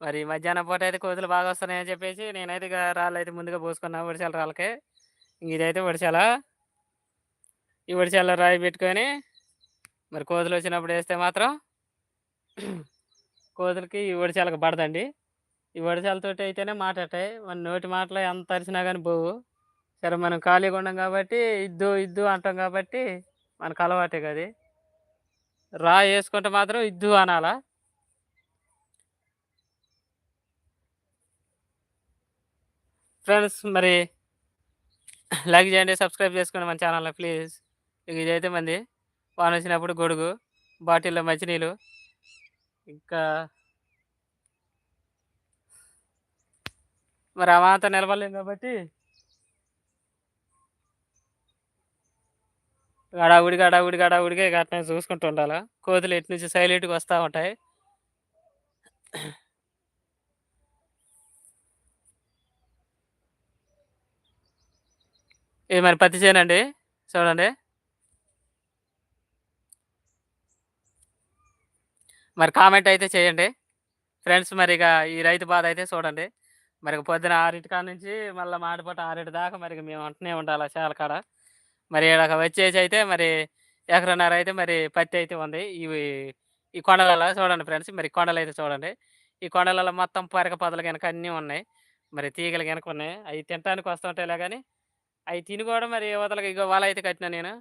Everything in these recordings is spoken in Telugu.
మరి మధ్యాహ్నం పూట అయితే కోతులు బాగా వస్తున్నాయని చెప్పేసి నేనైతే ఇక రాళ్ళైతే ముందుగా పోసుకున్నా ఒడిశాల రాళ్ళకి. ఇదైతే ఒడిశాల. ఈ ఒడిశాలలో రాయి పెట్టుకొని మరి కోతులు వచ్చినప్పుడు వేస్తే మాత్రం కోతులకి ఈ ఒడిశాలకు పడదండి. ఈ ఒడిశాలతోటి అయితేనే మాటాడతాయి. మన నోటి మాటలు ఎంత అరిచినా కానీ పోవు. సరే మనం ఖాళీగా ఉండం కాబట్టి ఇద్దు, ఇద్దు అంటాం కాబట్టి మనకు అలవాటే గది. రాయి వేసుకుంటే మాత్రం ఇద్దు అనాలా. ఫ్రెండ్స్ మరి లైక్ చేయండి, సబ్స్క్రైబ్ చేసుకోండి మన ఛానల్‌ని ప్లీజ్. ఇదైతే మంది వానొచ్చినప్పుడు గొడుగు, బాటిల్‌లో మంచినీళ్ళు. ఇంకా మరి ఆ నిలబడలేదు నిలబడలేం కాబట్టి గడావుడి గడావుడి గడావుడిగా ఇక అట్నే చూసుకుంటూ ఉండాలా. కోతులు ఎటు నుంచి సైలెంట్‌గా వస్తూ ఉంటాయి. ఇది మరి పత్తి చేనండి. చూడండి. మరి కామెంట్ అయితే చేయండి. ఫ్రెండ్స్ మరి ఇక ఈ రైతు బాధ అయితే చూడండి. మరి పొద్దున ఆరింటి కాడ నుంచి మళ్ళీ మాటిపూట ఆరింటి దాకా మరి మేము ఉంటూనే ఉండాలా చాలా కాడ. మరి ఇక్కడ వచ్చేసి అయితే మరి ఎకరన్నర అయితే మరి పత్తి అయితే ఉంది. ఇవి ఈ కొండలలో చూడండి ఫ్రెండ్స్. మరి కొండలైతే చూడండి. ఈ కొండలలో మొత్తం పరక పొదలు కనుక అన్నీ ఉన్నాయి. మరి తీగలు కనుక ఉన్నాయి. అవి తినటానికి వస్తుంటాయిలే కానీ అయి తిని కూడా మరి ఇవతలకి ఇగో వల అయితే కట్టినా నేను.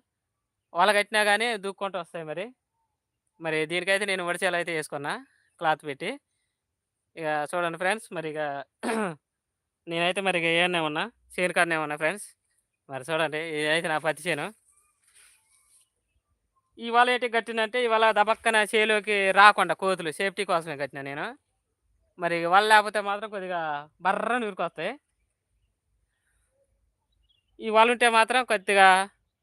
వల కట్టినా కానీ దూక్కుంటూ వస్తాయి మరి. మరి దీనికైతే నేను వడిచేలు అయితే వేసుకున్నా క్లాత్ పెట్టి. ఇక చూడండి ఫ్రెండ్స్ మరి ఇక నేనైతే మరి ఇక ఏమన్నా ఉన్నా. చేను కాడనే ఉన్నా ఫ్రెండ్స్. మరి చూడండి ఇదైతే నా పత్తి చేను. ఈ వల కట్టినంటే ఇవాళ దబక్కన చేలోకి రాకుండా కోతులు సేఫ్టీ కోసమే కట్టినా నేను. మరి వల లేకపోతే మాత్రం కొద్దిగా బర్రని ఉరికొస్తాయి. ఇవాళ ఉంటే మాత్రం కొద్దిగా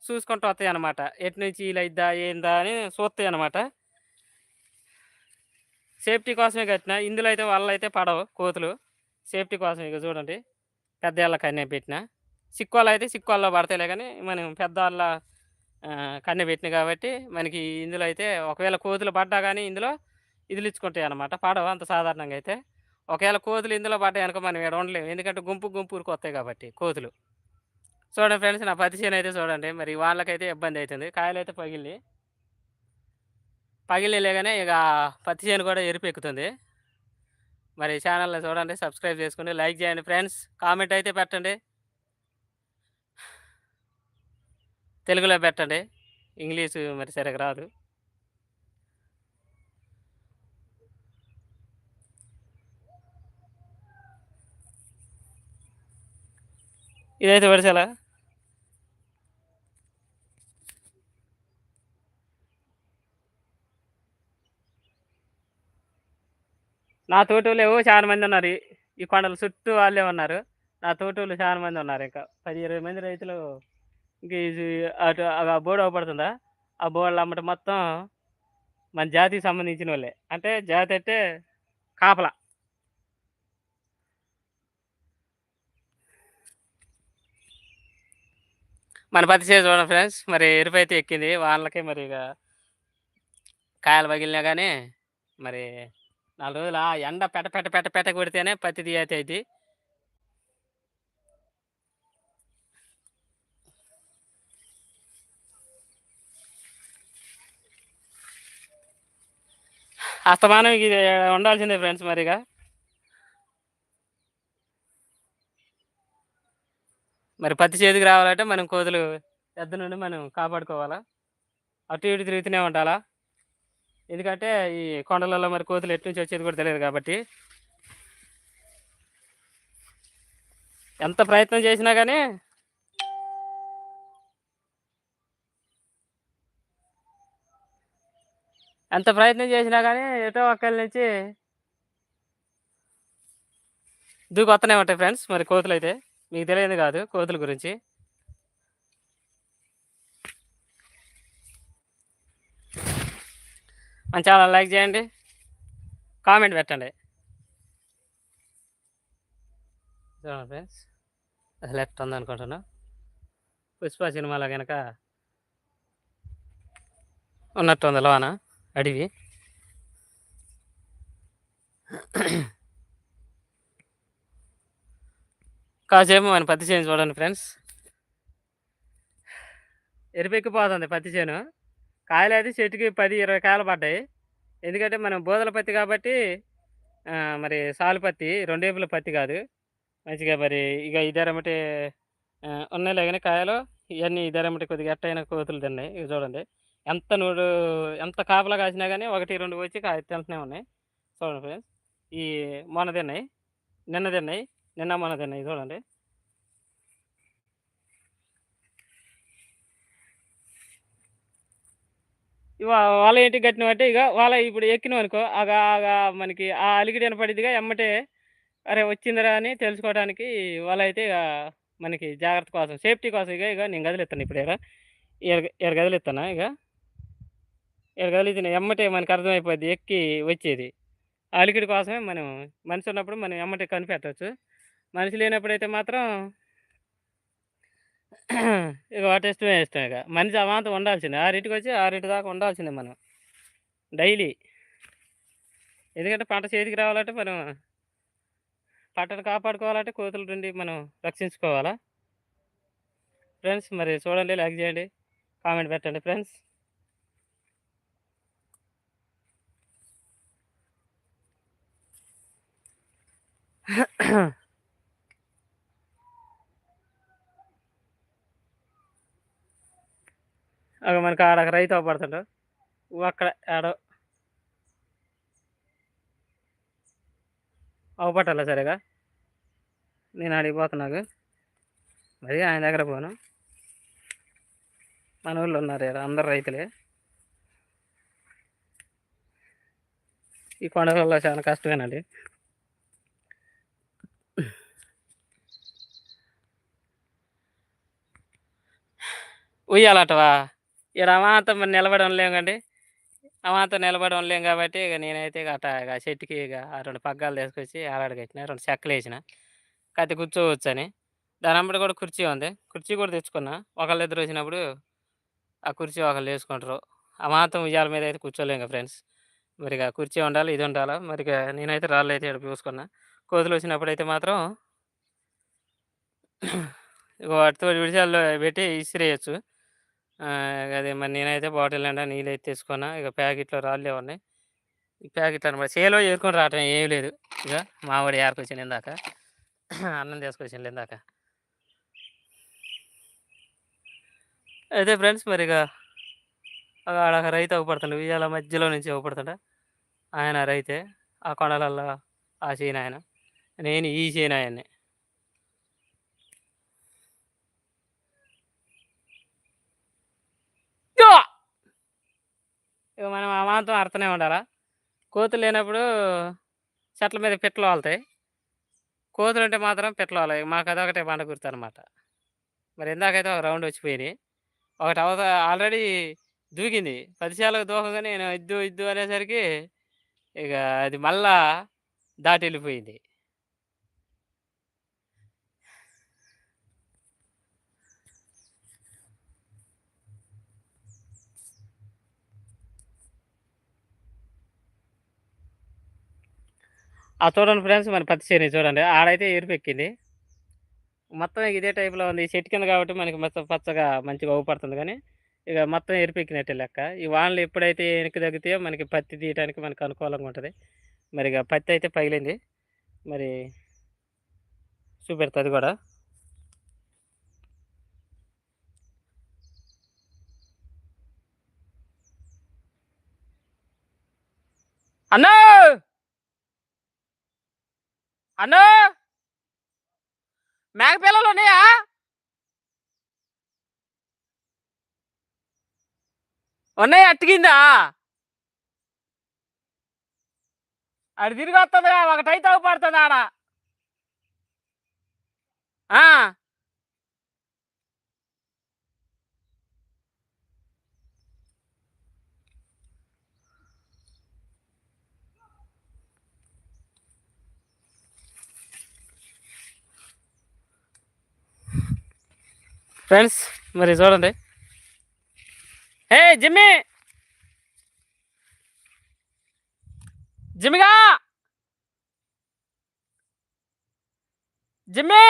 చూసుకుంటూ వస్తాయి అనమాట ఎటు నుంచి ఈలయిద్దా ఏందా అని చూస్తాయి అనమాట సేఫ్టీ కోసమే కట్టిన ఇందులో అయితే వలలైతే పడవు కోతులు. సేఫ్టీ కోసం ఇక చూడండి. పెద్ద వాళ్ళ కన్నే పెట్టినా. సిక్కోళ్ళయితే సిక్కోల్లో పడతాయిలే కానీ మనం పెద్దవాళ్ళ కన్నె పెట్టిన కాబట్టి మనకి ఇందులో అయితే ఒకవేళ కోతులు పడ్డా కానీ ఇందులో ఇదిలిచ్చుకుంటాయన్నమాట. పడవు అంత సాధారణంగా అయితే. ఒకవేళ కోతులు ఇందులో పడ్డాయనుకో మనం ఈడ ఉండలేము. ఎందుకంటే గుంపు గుంపు ఉరికొస్తాయి కాబట్టి కోతులు. చూడండి ఫ్రెండ్స్ నా పత్తి చేను అయితే చూడండి. మరి వాళ్ళకైతే ఇబ్బంది అవుతుంది కాయలు అయితే పగిలి పగిలిలేగానే ఇక పత్తి చేను కూడా ఎరుపెక్కుతుంది. మరి ఛానల్‌ని చూడండి. సబ్స్క్రైబ్ చేసుకుని లైక్ చేయండి ఫ్రెండ్స్. కామెంట్ అయితే పెట్టండి. తెలుగులో పెట్టండి. ఇంగ్లీషు మరి సరిగ్గా రాదు. ఇదైతే ఒడిశాల. నా తోటూళ్ళు ఏవో చాలా మంది ఉన్నారు ఈ కొండల చుట్టూ వాళ్ళే ఉన్నారు. నా తోటోళ్ళు చాలా మంది ఉన్నారు ఇంకా పది ఇరవై మంది రైతులు ఇంకా అటు ఆ బోర్డు అవుపడుతుందా? ఆ బోర్డులు అమ్మట మొత్తం మన జాతికి సంబంధించిన వాళ్ళే అంటే జాతి అంటే కాపలా. మన పత్తి చేసి చూడండి ఫ్రెండ్స్. మరి ఎరుపు అయితే ఎక్కింది. వానలకి మరి ఇక కాయలు పగిలినా కానీ మరి నాలుగు రోజులు ఆ ఎండ పెట పెట పెట పెట కొడితేనే పత్తి తీయైతే అయిద్ది. అస్తమానం ఇది ఉండాల్సిందే ఫ్రెండ్స్ మరిగా మరి పత్తి చేతికి రావాలంటే మనం కోతులు పెద్ద నుండి మనం కాపాడుకోవాలా. అటు ఇటు తిరుగుతూనే ఉండాలా. ఎందుకంటే ఈ కొండలలో మరి కోతులు ఎటు నుంచి వచ్చేది కూడా తెలియదు కాబట్టి. ఎంత ప్రయత్నం చేసినా కానీ ఎంత ప్రయత్నం చేసినా కానీ ఎటో ఒక్కల నుంచి దూకొత్తనే ఉంటాయి ఫ్రెండ్స్ మరి కోతులైతే. మీకు తెలియనిది కాదు కోతుల గురించి. మన ఛానల్ లైక్ చేయండి. కామెంట్ పెట్టండి. ఫ్రెండ్స్ లెఫ్ట్ ఉందనుకుంటున్నా పుష్ప సినిమాలో కనుక ఉన్నట్టుంది లోన అడవి. కాసేపు మన పత్తి చేను చూడండి ఫ్రెండ్స్. ఎరిపెక్కిపోతుంది పత్తి చేను. కాయలు అయితే చెట్టుకి పది ఇరవై కాయలు పడ్డాయి. ఎందుకంటే మనం బోదల పత్తి కాబట్టి మరి సాలు పత్తి రెండేపుల పత్తి కాదు. మంచిగా మరి ఇక ఇద్దరమ్మటి ఉన్నాయిలే కానీ కాయలు. ఇవన్నీ ఇద్దరమ్మటి కొద్దిగా ఎట్టయిన కోతులు తిన్నాయి. ఇక చూడండి. ఎంత నూడు ఎంత కాపలా కాసినా కానీ ఒకటి రెండు వచ్చి కాయ తింటూనే ఉన్నాయి. చూడండి ఫ్రెండ్స్. ఈ మొన్న తిన్నాయి. నిన్న తిన్నాయి. నిన్న మొన్న తిన్నాయి. చూడండి. వాళ్ళ ఏంటి కట్టిన అంటే ఇక వాళ్ళ ఇప్పుడు ఎక్కినాం అనుకో ఆగ మనకి ఆ అలిగిడి వినపడిదిగా ఎమ్మటే అరే వచ్చిందిరా అని తెలుసుకోవడానికి వాళ్ళైతే అయితే ఇక మనకి జాగ్రత్త కోసం సేఫ్టీ కోసం ఇక ఇక నేను గదిలిస్తాను ఇప్పుడు ఇక ఇక గదిలిస్తాను ఇక ఇక గదిలిచ్చిన ఎమ్మటే మనకి అర్థమైపోద్ది ఎక్కి వచ్చేది. ఆ అలికిడి కోసమే మనం మనిషి ఉన్నప్పుడు మనం ఎమ్మటే కనిపెట్టవచ్చు మనిషి లేనప్పుడైతే మాత్రం ఇక వాటి ఇష్టమే ఇష్టం ఇక. మనిషి అమాంతం ఉండాల్సిందే. ఆరింటికి వచ్చి ఆరింటి దాకా ఉండాల్సిందే మనం. డైలీ. ఎందుకంటే పంట చేతికి రావాలంటే మనం పంటను కాపాడుకోవాలంటే కోతుల నుండి మనం రక్షించుకోవాలా? ఫ్రెండ్స్ మరి చూడండి లైక్ చేయండి కామెంట్ పెట్టండి ఫ్రెండ్స్. అక్కడ మనకి ఆడ రైతు అవపడుతుంటాడు అక్కడ ఆడ అవపట్టాలా సరేగా? నేను అడిగిపోతున్నాకు మరి ఆయన దగ్గర పోను. మన ఊళ్ళో ఉన్నారు ఈడ అందరు రైతులే. ఈ కొండలలో చాలా కష్టమేనండి. ఉయ్యాలటవా? ఇక్కడ అమాంతం మరి నిలబడి ఉండలేం కండి. అమాంతం నిలబడి ఉండలేం కాబట్టి ఇక నేనైతే ఇక అట్ట ఇక చెట్టుకి ఇక ఆ రెండు పగ్గాలు తీసుకొచ్చి ఆరాడు కట్టిన రెండు చెక్కలు వేసిన. కత్తి కూర్చోవచ్చు అని దాని అమ్మటి కూడా కుర్చీ ఉంది. కుర్చీ కూడా తెచ్చుకున్నా. ఒకళ్ళు ఇద్దరు వచ్చినప్పుడు ఆ కుర్చీ ఒకళ్ళు వేసుకుంటారు. అమాంతం ఉయ్యాల మీద అయితే కూర్చోలేం కదా ఫ్రెండ్స్. మరి ఇక కుర్చీ ఉండాలి ఇది ఉండాలా? మరి ఇక నేనైతే రాళ్ళు అయితే ఇక్కడ చూసుకున్నా కోతులు వచ్చినప్పుడు అయితే మాత్రం ఇక వాటితో విడిచాల్లో పెట్టి ఇసిరేయచ్చు. ఆ, అదే మరి నేనైతే బాటిల్ నిండా నీళ్ళు అయితే తీసుకున్నా. ఇక ప్యాకెట్లో రాళ్ళే ఉన్నాయి. ఈ ప్యాకెట్లు అనమాట చేలో ఏరుకొని రావటం ఏం లేదు. ఇక మామిడి ఏరుకొచ్చింది ఇందాక. అన్నం తీసుకొచ్చింది ఇందాక. అయితే ఫ్రెండ్స్ మరి ఇక ఆడ ఒక రైతు అవ్వపడుతుండే ఉయ్యాల మధ్యలో నుంచి అవ్వపడుతుండే ఆయన రైతే ఆ కొండలల్లో ఆ సీన్ ఆయన. నేను ఈ సీన్ ఇక మనం అమాంతం అర్థనే ఉండాలా? కోతులు లేనప్పుడు చెట్ల మీద పిట్టలు వాళ్తాయి. కోతులు ఉంటే మాత్రం పిట్టలు వాలాయి మాకు అదొకటే పంట గుర్తు అనమాట మరి ఇందాకైతే ఒక రౌండ్ వచ్చిపోయినాయి. ఒకటి అవత ఆల్రెడీ దూకింది. పదిశాలకు దూకంగా నేను ఇద్దు ఇద్దు అనేసరికి ఇక అది మళ్ళా దాటి వెళ్ళిపోయింది. ఆ చూడండి ఫ్రెండ్స్ మన పత్తి చేని చూడండి. ఆడైతే ఎరుపు ఎక్కింది. మొత్తం ఇదే టైప్లో ఉంది. చెట్టు కింద కాబట్టి మనకి మొత్తం పచ్చగా మంచిగా అవుపడుతుంది కానీ ఇక మొత్తం ఎరిపెక్కినట్టే లెక్క. ఈ వానలు ఎప్పుడైతే వెనక్కి తగ్గితే మనకి పత్తి తీయడానికి మనకు అనుకూలంగా ఉంటుంది. మరి ఇక పత్తి అయితే పగిలింది. మరి చూపెడుతుంది కూడా. అన్నా! అన్నా! మేక పిల్లలు ఉన్నాయా? ఉన్నాయి అట్టుకిందా అది తిరిగి వస్తుంది ఒకటైతే పడుతుంది ఆడ. ఫ్రెండ్స్ మరి చూడండి. ఏ జిమ్మి! జిమ్మిగా! జిమ్మి!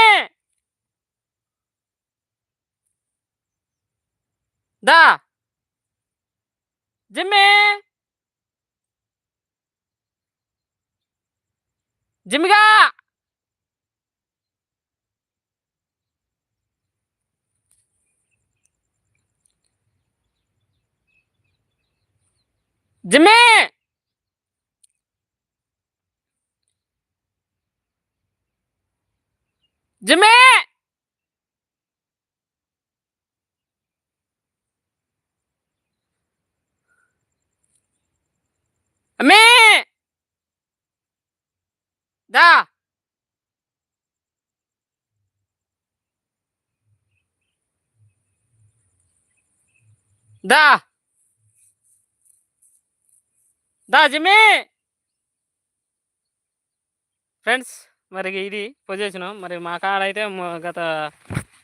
దా! జిమ్మి! జిమ్మిగా! జిమ్మి జిమ్మి అమ్మే దా దా దా జిమ్మి! ఫ్రెండ్స్ మరి ఇది పొజిషను. మరి మా కాడ అయితే గత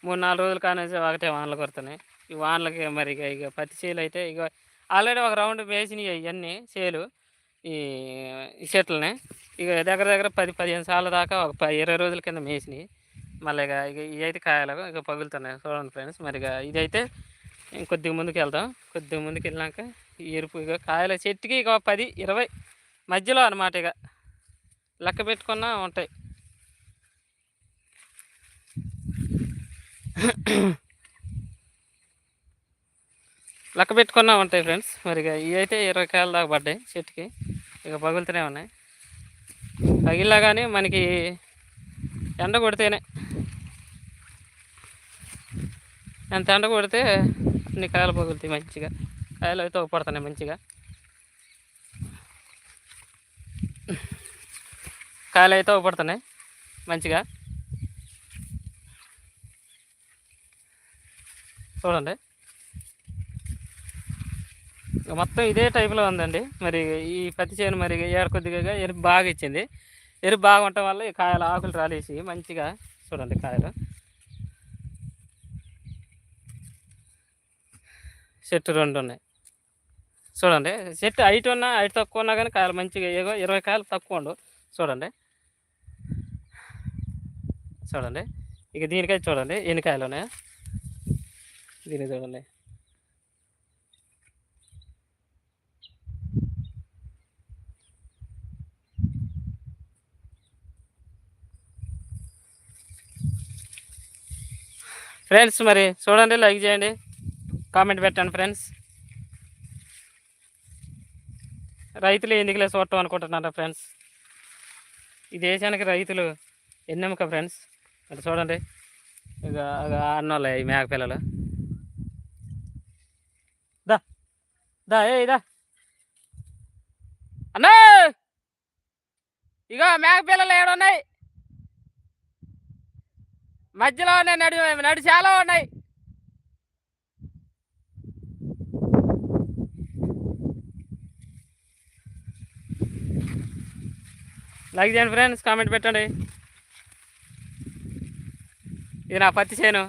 మూడు నాలుగు రోజుల కానేసి ఒకటే వానలు కొడుతున్నాయి. ఈ వానలకి మరి ఇక పత్తి చేలు అయితే ఇక ఆల్రెడీ ఒక రౌండ్ వేసినాయి ఇవన్నీ చేలు ఈ ఈ చెట్లని. ఇక దగ్గర దగ్గర పది పదిహేను సార్లు దాకా ఒక ఇరవై రోజుల కింద మేసినాయి. మళ్ళీ ఇక ఇక ఇవైతే కాయలకు కాయలు ఇక పగులుతున్నాయి. చూడండి ఫ్రెండ్స్ మరి ఇక ఇదైతే కొద్దిగా ముందుకు వెళ్దాం కొద్దిగా ముందుకు వెళ్ళాక ఎరుపు ఇక కాయల చెట్టుకి ఇక పది ఇరవై మధ్యలో అనమాట ఇక లెక్క పెట్టుకున్నా ఉంటాయి. లెక్క పెట్టుకున్నా ఉంటాయి ఫ్రెండ్స్. మరి ఇక ఇవి అయితే ఇరవై కాయలు దాకా పడ్డాయి చెట్టుకి. ఇక పగులుతూనే ఉన్నాయి. పగిలినా కానీ మనకి ఎండ కొడితేనే. ఎంత ఎండ కొడితే అన్ని కాయలు పగులుతాయి మంచిగా. కాయలు అయితే పడుతున్నాయి మంచిగా. కాయలు అయితే పడుతున్నాయి మంచిగా. చూడండి. మొత్తం ఇదే టైప్లో ఉందండి. మరి ఈ పత్తి చేను మరి ఏడకొద్దిగా ఎరుపు బాగా ఇచ్చింది. ఎరుపు బాగా ఉండటం వల్ల ఈ కాయలు ఆకులు రాలేసి మంచిగా చూడండి కాయలు. చెట్టు రెండు ఉన్నాయి. చూడండి చెట్టు హైట్ ఉన్నా హైట్ తక్కువ ఉన్నా కానీ కాయలు మంచిగా ఏగో ఇరవై కాయలు తక్కువ ఉండు. చూడండి. చూడండి. ఇక దీనికైతే చూడండి ఎన్ని కాయలు ఉన్నాయా. దీన్ని చూడండి. ఫ్రెండ్స్ మరి చూడండి లైక్ చేయండి. కామెంట్ పెట్టండి ఫ్రెండ్స్. రైతులు ఎందుకులే చూడటం అనుకుంటున్నారా ఫ్రెండ్స్? ఈ దేశానికి రైతులు ఎన్నెముక ఫ్రెండ్స్? అంటే చూడండి. ఇక అన్నోళ్ళ ఈ మేక పిల్లలు. దా దా ఏ ఇదా అన్నా! ఇగో మేక పిల్లలు ఏడున్నాయి. మధ్యలో ఉన్నాయి నడి నడిచేలా ఉన్నాయి. లైక్ చేయండి ఫ్రెండ్స్ కామెంట్ పెట్టండి. ఇది నా పత్తి చేను.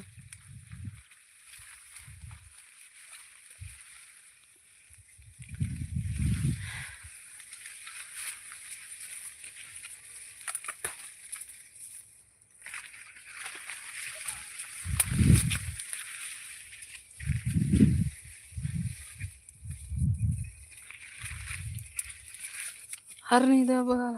హర్ని దబా ఆ,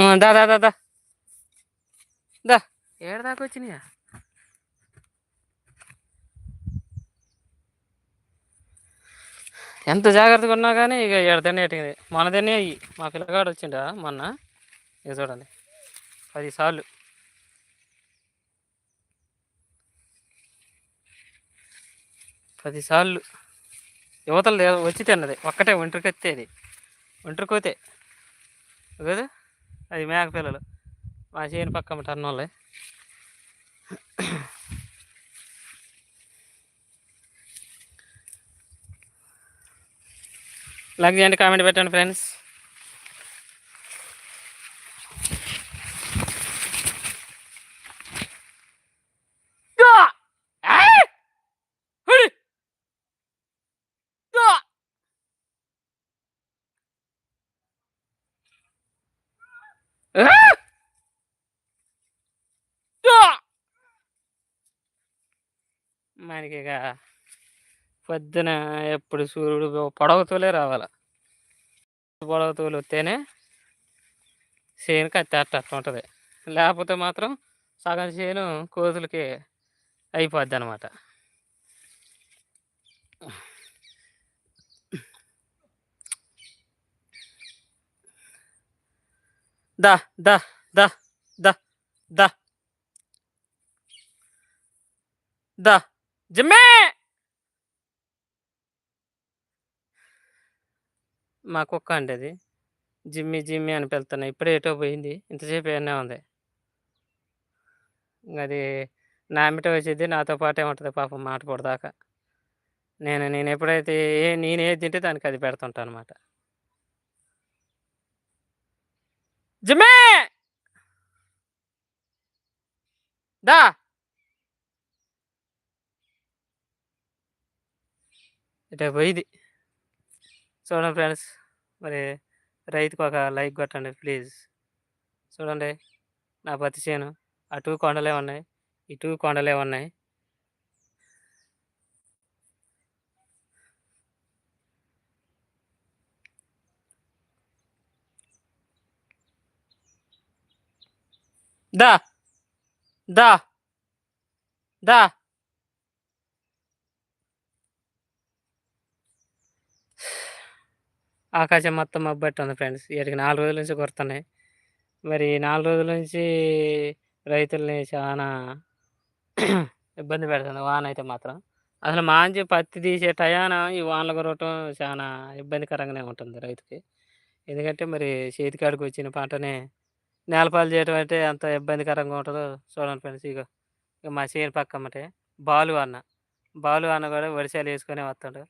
దా దా దా దా. దా. ఏడు దాకా వచ్చినాయా? ఎంత జాగ్రత్తగా ఉన్నా కానీ ఇక ఏడు తినేటిది మన తినే అయ్యి మా పిల్లగాడు వచ్చిండ మొన్న? ఇక చూడండి. పది సార్లు పది సార్లు యువతలు వచ్చి తిన్నది. ఒక్కటే ఒంటరికి ఎత్తేది ఒంటరికి పోతే. కదా అది మేక పిల్లలు. మా చేను పక్క టన్నోళ్ళే లైక్ చేయండి కామెంట్ పెట్టండి ఫ్రెండ్స్ ఆ! ఆ! Ah! Ah! మనకి ఇక పొద్దున ఎప్పుడు సూర్యుడు పొడవతోలే రావాల. పొడవతోలు వస్తేనే చేను కట్టేట ఉంటుంది. లేకపోతే మాత్రం సగం చేను కోతులకి అయిపోద్ది అనమాట దా దా దా దా దా. దా. జిమ్మే! మా కుక్క అండి అది. జిమ్మి జిమ్మి అని పిలుతున్నా ఇప్పుడే ఏటో పోయింది. ఇంతసేపు ఏమన్నా ఉంది. అది నా అమ్మిట వచ్చేది నాతో పాటే ఉంటుంది పాపం మాట పొడదాకా. నేను నేను ఎప్పుడైతే ఏ నేనేది తింటే దానికి అది పెడుతుంటా అనమాట జిమ్మే దా ఇటే పోయింది. చూడండి ఫ్రెండ్స్ మరి రైతుకు ఒక లైక్ కొట్టండి ప్లీజ్. చూడండి నా పత్తి చేను. అటు కొండలే ఉన్నాయి ఇటు కొండలే ఉన్నాయి. Да. Да. Да. ఆకాశం మొత్తం మబ్బట్టు ఉంది ఫ్రెండ్స్ వీటికి నాలుగు రోజుల నుంచి కొడుతున్నాయి మరి నాలుగు రోజుల నుంచి రైతుల్ని చాలా ఇబ్బంది పెడుతుంది వాన అయితే మాత్రం అసలు మాంచి పత్తి తీసే టయాన ఈ వానలు కొరవటం చాలా ఇబ్బందికరంగానే ఉంటుంది రైతుకి ఎందుకంటే మరి చేతికాడికి వచ్చిన పంటనే నేలపాలు చేయడం అంటే ఎంత ఇబ్బందికరంగా ఉంటుందో చూడండి ఫ్రెండ్స్ ఇక ఇక మా చేను పక్క అమ్మటే బాలు అన్న. బాలు అన్న కూడా వడిసాలు వేసుకొని వస్తాడు.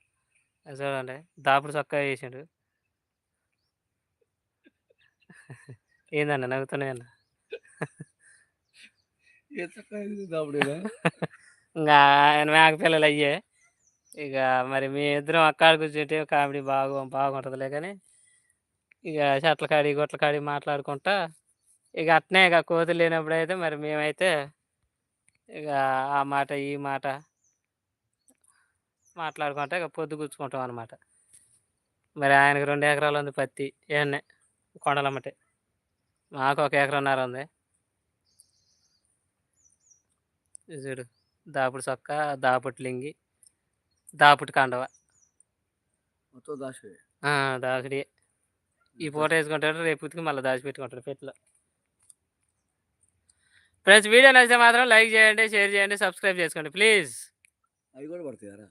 చూడండి. దాపుడు చొక్కా వేసిండు. ఏందన్న నవ్వుతున్నాయి అన్న? ఇంకా ఆయన మేక పిల్లలు అయ్యే. ఇక మరి మీ ఇద్దరం అక్కడ కూర్చుంటే కామెడీ బాగు బాగుంటుందిలే కానీ ఇక చెట్ల కాడి గొట్ల కాడి మాట్లాడుకుంటా ఇక అట్నే ఇక కోతులు లేనప్పుడు అయితే మరి మేమైతే ఇక ఆ మాట ఈ మాట మాట్లాడుకుంటా ఇక పొద్దు కూర్చుకుంటాం అనమాట మరి ఆయనకు రెండు ఎకరాలు ఉంది పత్తి ఏమన్నా కొండలమ్మటే. మాకు ఒక ఎకరన్నర ఉంది. చూడు దాపుడు చొక్క దాపుటి లింగి దాపుటి కండవ. దాసుడి ఈ పూట వేసుకుంటాడు రేపు ఉతికి మళ్ళీ దాచి పెట్టుకుంటాడు పెట్లో ఫ్రెండ్స్ వీడియో నచ్చితే మాత్రం లైక్ చేయండి షేర్ చేయండి సబ్స్క్రైబ్ చేసుకోండి ప్లీజ్. అవి కూడా పడతాయారా